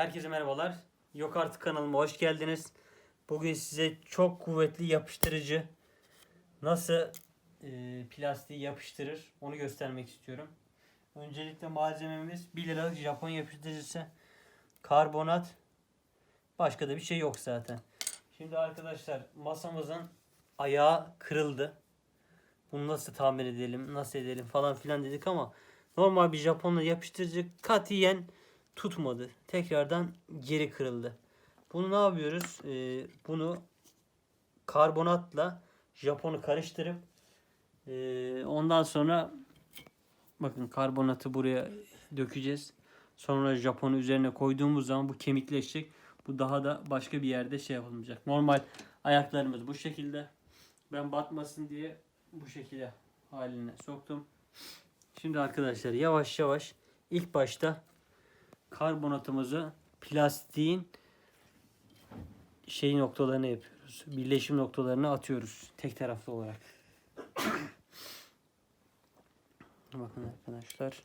Herkese merhabalar. Yok artık kanalıma hoş geldiniz. Bugün size çok kuvvetli yapıştırıcı nasıl e, plastiği yapıştırır onu göstermek istiyorum. Öncelikle malzememiz 1 liralık Japon yapıştırıcısı, karbonat, başka da bir şey yok zaten. Şimdi arkadaşlar masamızın ayağı kırıldı. Bunu nasıl tamir edelim, nasıl edelim falan filan dedik ama normal bir Japonla yapıştırıcı katiyen tutmadı. Tekrardan geri kırıldı. Bunu ne yapıyoruz? Ee, bunu karbonatla Japon'u karıştırıp ee, ondan sonra bakın karbonatı buraya dökeceğiz. Sonra Japon'u üzerine koyduğumuz zaman bu kemikleşecek. Bu daha da başka bir yerde şey yapılmayacak. Normal ayaklarımız bu şekilde. Ben batmasın diye bu şekilde haline soktum. Şimdi arkadaşlar yavaş yavaş ilk başta karbonatımızı plastiğin şey noktalarına yapıyoruz. Birleşim noktalarına atıyoruz tek taraflı olarak. Bakın arkadaşlar.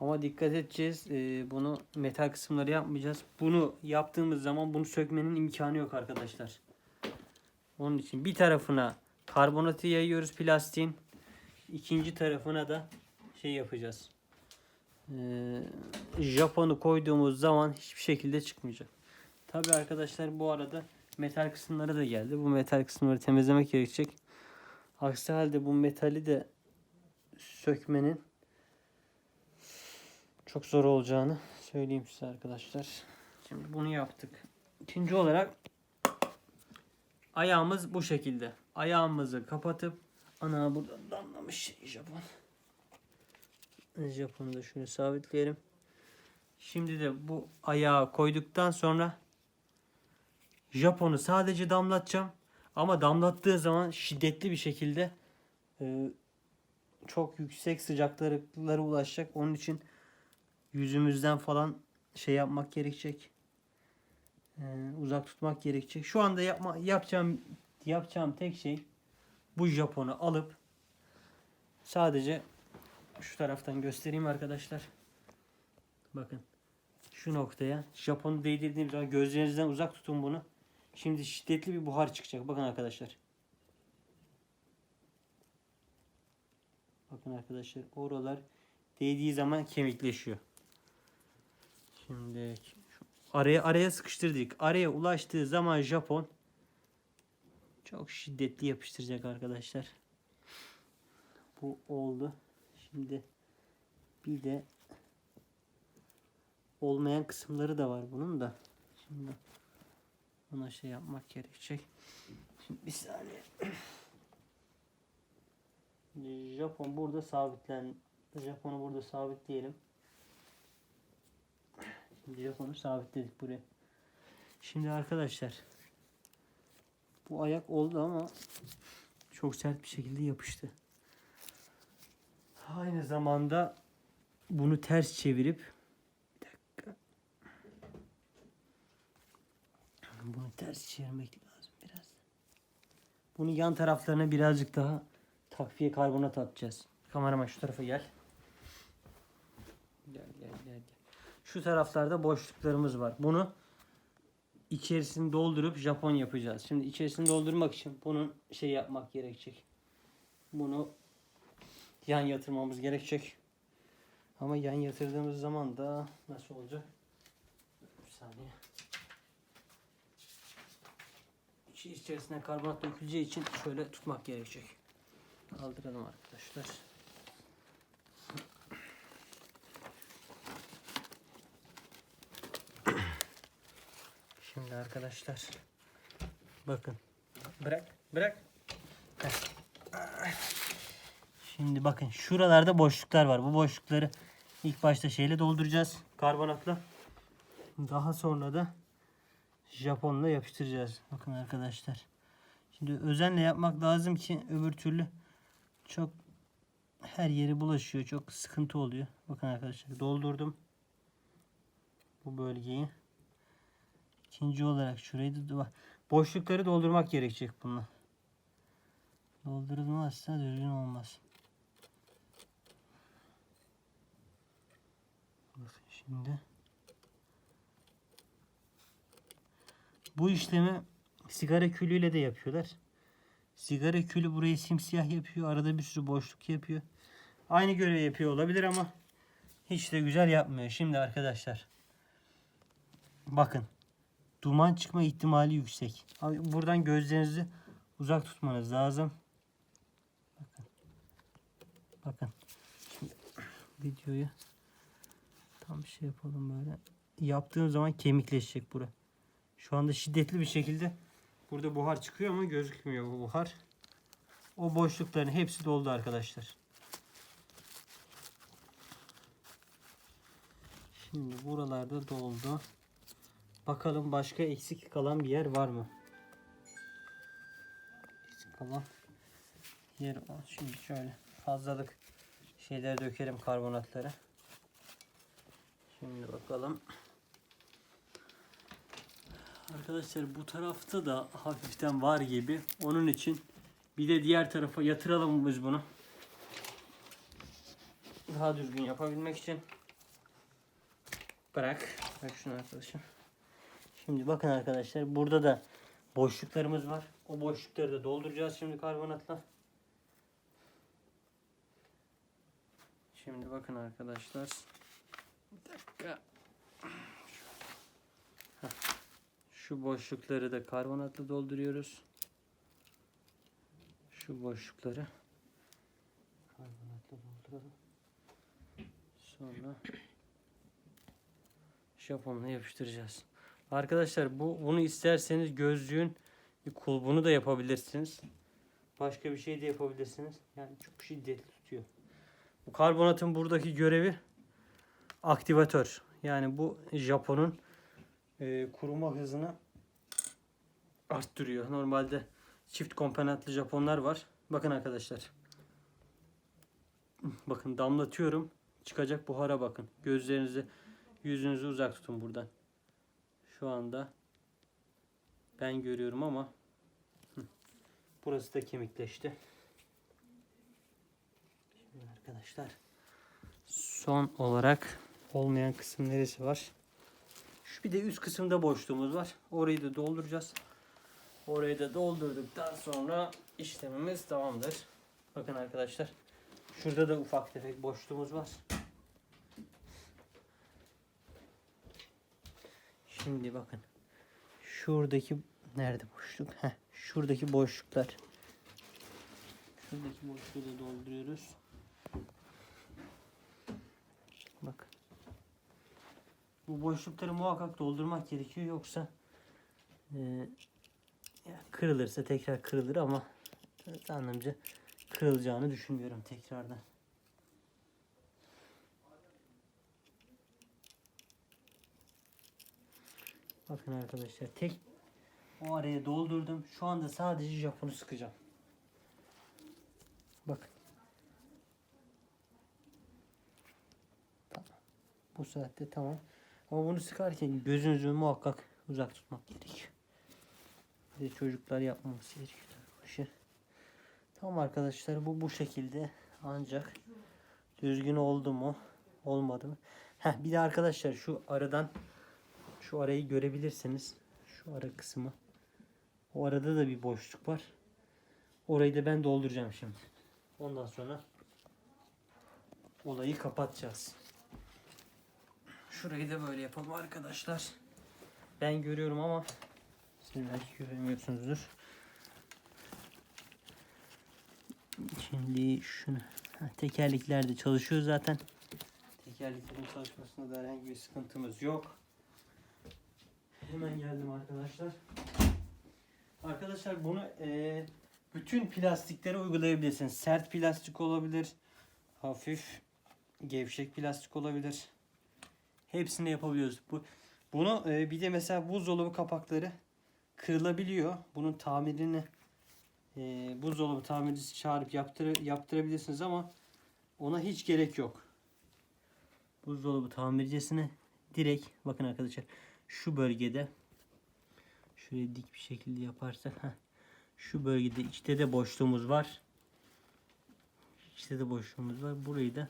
Ama dikkat edeceğiz. Ee, bunu metal kısımları yapmayacağız. Bunu yaptığımız zaman bunu sökmenin imkanı yok arkadaşlar. Onun için bir tarafına karbonatı yayıyoruz plastiğin. İkinci tarafına da şey yapacağız. Ee, Japon'u koyduğumuz zaman hiçbir şekilde çıkmayacak. Tabi arkadaşlar bu arada metal kısımları da geldi. Bu metal kısımları temizlemek gerekecek. Aksi halde bu metali de sökmenin çok zor olacağını söyleyeyim size arkadaşlar. Şimdi bunu yaptık. İkinci olarak ayağımız bu şekilde. Ayağımızı kapatıp ana buradan damlamış Japon. Japon'u da şöyle sabitleyelim. Şimdi de bu ayağı koyduktan sonra Japon'u sadece damlatacağım. Ama damlattığı zaman şiddetli bir şekilde e, çok yüksek sıcaklıklara ulaşacak. Onun için yüzümüzden falan şey yapmak gerekecek. E, uzak tutmak gerekecek. Şu anda yapma, yapacağım yapacağım tek şey bu Japon'u alıp sadece şu taraftan göstereyim arkadaşlar. Bakın. Şu noktaya Japon'u değdirdiğim zaman gözlerinizden uzak tutun bunu. Şimdi şiddetli bir buhar çıkacak. Bakın arkadaşlar. Bakın arkadaşlar oralar değdiği zaman kemikleşiyor. Şimdi araya araya sıkıştırdık. Araya ulaştığı zaman Japon çok şiddetli yapıştıracak arkadaşlar. Bu oldu. Şimdi bir de olmayan kısımları da var bunun da. Şimdi buna şey yapmak gerekecek. Şimdi bir saniye. Japon burada sabitlen. Japon'u burada sabitleyelim. Şimdi Japon'u sabitledik buraya. Şimdi arkadaşlar bu ayak oldu ama çok sert bir şekilde yapıştı. Aynı zamanda bunu ters çevirip bir dakika. Bunu ters çevirmek lazım biraz. Bunu yan taraflarına birazcık daha takviye karbonat atacağız. Kameraman şu tarafa gel. Gel gel gel. gel. Şu taraflarda boşluklarımız var. Bunu içerisini doldurup Japon yapacağız. Şimdi içerisini doldurmak için bunun şey yapmak gerekecek. Bunu yan yatırmamız gerekecek. Ama yan yatırdığımız zaman da nasıl olacak? Bir saniye. İçi içerisine karbonat döküleceği için şöyle tutmak gerekecek. Kaldıralım arkadaşlar. Şimdi arkadaşlar bakın bırak bırak Heh. Şimdi bakın şuralarda boşluklar var. Bu boşlukları ilk başta şeyle dolduracağız. Karbonatla. Daha sonra da Japonla yapıştıracağız. Bakın arkadaşlar. Şimdi özenle yapmak lazım ki öbür türlü çok her yeri bulaşıyor. Çok sıkıntı oluyor. Bakın arkadaşlar doldurdum. Bu bölgeyi. İkinci olarak şurayı da boşlukları doldurmak gerekecek bununla. Doldurulmazsa düzgün olmaz. Bakın şimdi Bu işlemi sigara külüyle de yapıyorlar. Sigara külü burayı simsiyah yapıyor. Arada bir sürü boşluk yapıyor. Aynı görevi yapıyor olabilir ama hiç de güzel yapmıyor. Şimdi arkadaşlar bakın duman çıkma ihtimali yüksek. Buradan gözlerinizi uzak tutmanız lazım. Bakın. Bakın. Şimdi videoyu tam şey yapalım böyle. Yaptığım zaman kemikleşecek bura. Şu anda şiddetli bir şekilde burada buhar çıkıyor ama gözükmüyor bu buhar. O boşlukların hepsi doldu arkadaşlar. Şimdi buralarda doldu. Bakalım başka eksik kalan bir yer var mı? Eksik kalan yer var. Şimdi şöyle fazlalık şeyleri dökelim karbonatları. Şimdi bakalım. Arkadaşlar bu tarafta da hafiften var gibi. Onun için bir de diğer tarafa yatıralım biz bunu. Daha düzgün yapabilmek için. Bırak. Bırak şunu arkadaşım. Şimdi bakın arkadaşlar burada da boşluklarımız var. O boşlukları da dolduracağız şimdi karbonatla. Şimdi bakın arkadaşlar. Bir dakika. Şu boşlukları da karbonatla dolduruyoruz. Şu boşlukları karbonatla dolduralım. Sonra Japonla yapıştıracağız. Arkadaşlar bu bunu isterseniz gözlüğün bir kulbunu da yapabilirsiniz. Başka bir şey de yapabilirsiniz. Yani çok şiddetli tutuyor. Bu karbonatın buradaki görevi aktivatör. Yani bu Japon'un e, kuruma hızını arttırıyor. Normalde çift komponentli Japonlar var. Bakın arkadaşlar. Bakın damlatıyorum. Çıkacak buhara bakın. Gözlerinizi yüzünüzü uzak tutun buradan. Şu anda ben görüyorum ama burası da kemikleşti. Şimdi arkadaşlar son olarak olmayan kısım neresi var? Şu bir de üst kısımda boşluğumuz var. Orayı da dolduracağız. Orayı da doldurduktan sonra işlemimiz tamamdır. Bakın arkadaşlar. Şurada da ufak tefek boşluğumuz var. Şimdi bakın. Şuradaki nerede boşluk? Heh, şuradaki boşluklar. Şuradaki boşluğu da dolduruyoruz. Bu boşlukları muhakkak doldurmak gerekiyor yoksa e, kırılırsa tekrar kırılır ama anlamca kırılacağını düşünmüyorum tekrardan. Bakın arkadaşlar tek o araya doldurdum. Şu anda sadece Japon'u sıkacağım. Bakın. Bu saatte tamam. Ama bunu sıkarken gözünüzü muhakkak uzak tutmak gerekiyor. Bir çocuklar yapmaması gerekiyor tabii. Tamam arkadaşlar bu bu şekilde ancak düzgün oldu mu olmadı mı? Heh, bir de arkadaşlar şu aradan şu arayı görebilirsiniz. Şu ara kısmı. O arada da bir boşluk var. Orayı da ben dolduracağım şimdi. Ondan sonra olayı kapatacağız. Şurayı da böyle yapalım arkadaşlar. Ben görüyorum ama siz belki göremiyorsunuzdur. Şimdi şunu ha, tekerlekler de çalışıyor zaten. Tekerleklerin çalışmasında da herhangi bir sıkıntımız yok. Hemen geldim arkadaşlar. Arkadaşlar bunu e, bütün plastiklere uygulayabilirsiniz. Sert plastik olabilir. Hafif gevşek plastik olabilir. Hepsini yapabiliyoruz. Bu bunu e, bir de mesela buzdolabı kapakları kırılabiliyor. Bunun tamirini e, buzdolabı tamircisi çağırıp yaptır, yaptırabilirsiniz ama ona hiç gerek yok. Buzdolabı tamircisine direkt bakın arkadaşlar şu bölgede şöyle dik bir şekilde yaparsak şu bölgede içte de boşluğumuz var. İçte de boşluğumuz var. Burayı da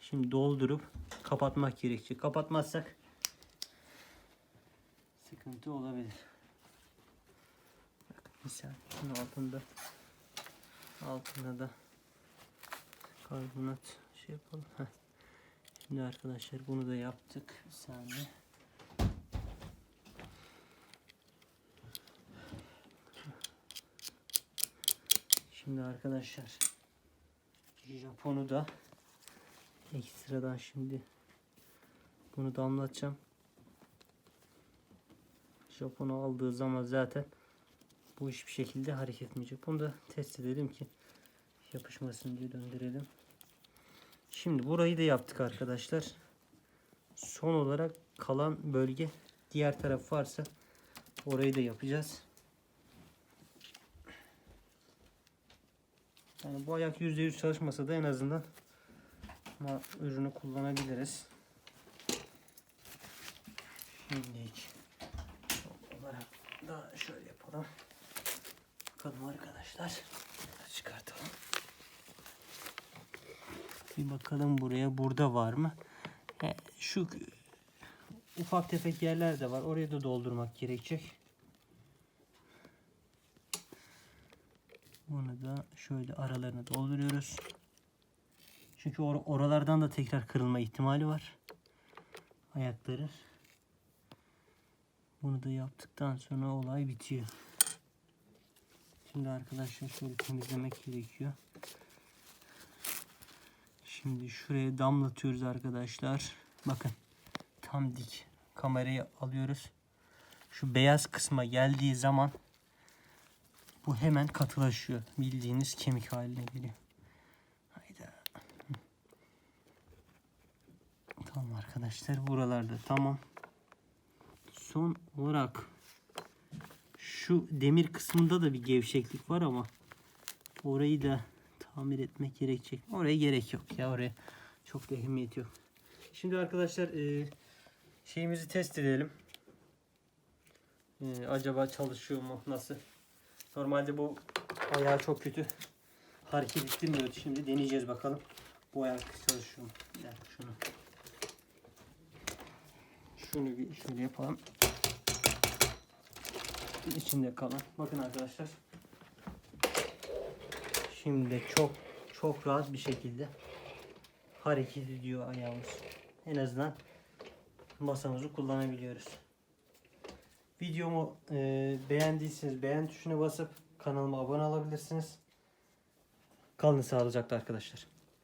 şimdi doldurup kapatmak gerekecek. Kapatmazsak sıkıntı olabilir. Bir saniye. Altında altında da karbonat şey yapalım. Heh. Şimdi arkadaşlar bunu da yaptık. Bir saniye. Şimdi arkadaşlar Japon'u da ekstradan şimdi bunu damlatacağım. Japon'u aldığı zaman zaten bu hiçbir şekilde hareket etmeyecek. Bunu da test edelim ki yapışmasın diye döndürelim. Şimdi burayı da yaptık arkadaşlar. Son olarak kalan bölge diğer taraf varsa orayı da yapacağız. Yani bu ayak %100 çalışmasa da en azından ama ürünü kullanabiliriz. Şimdi son olarak da şöyle yapalım. Bakalım arkadaşlar. Çıkartalım. Bir bakalım buraya. Burada var mı? He, şu ufak tefek yerler de var. Oraya da doldurmak gerekecek. Bunu da şöyle aralarını dolduruyoruz. Çünkü or- oralardan da tekrar kırılma ihtimali var. Ayakları. Bunu da yaptıktan sonra olay bitiyor. Şimdi arkadaşlar şöyle temizlemek gerekiyor. Şimdi şuraya damlatıyoruz arkadaşlar. Bakın tam dik kamerayı alıyoruz. Şu beyaz kısma geldiği zaman bu hemen katılaşıyor. Bildiğiniz kemik haline geliyor. Tamam arkadaşlar buralarda tamam. Son olarak şu demir kısmında da bir gevşeklik var ama orayı da tamir etmek gerekecek. Oraya gerek yok ya oraya çok da ehemmiyet yok. Şimdi arkadaşlar e, şeyimizi test edelim. E, acaba çalışıyor mu? Nasıl? Normalde bu ayağı çok kötü hareket ettirmiyordu. Şimdi deneyeceğiz bakalım. Bu ayak çalışıyor mu? Bir dakika şunu. Şunu bir şöyle yapalım. İçinde kalan. Bakın arkadaşlar. Şimdi çok çok rahat bir şekilde hareket ediyor ayağımız. En azından masamızı kullanabiliyoruz. Videomu e, beğendiyseniz beğen tuşuna basıp kanalıma abone olabilirsiniz. Kalın sağlıcakla arkadaşlar.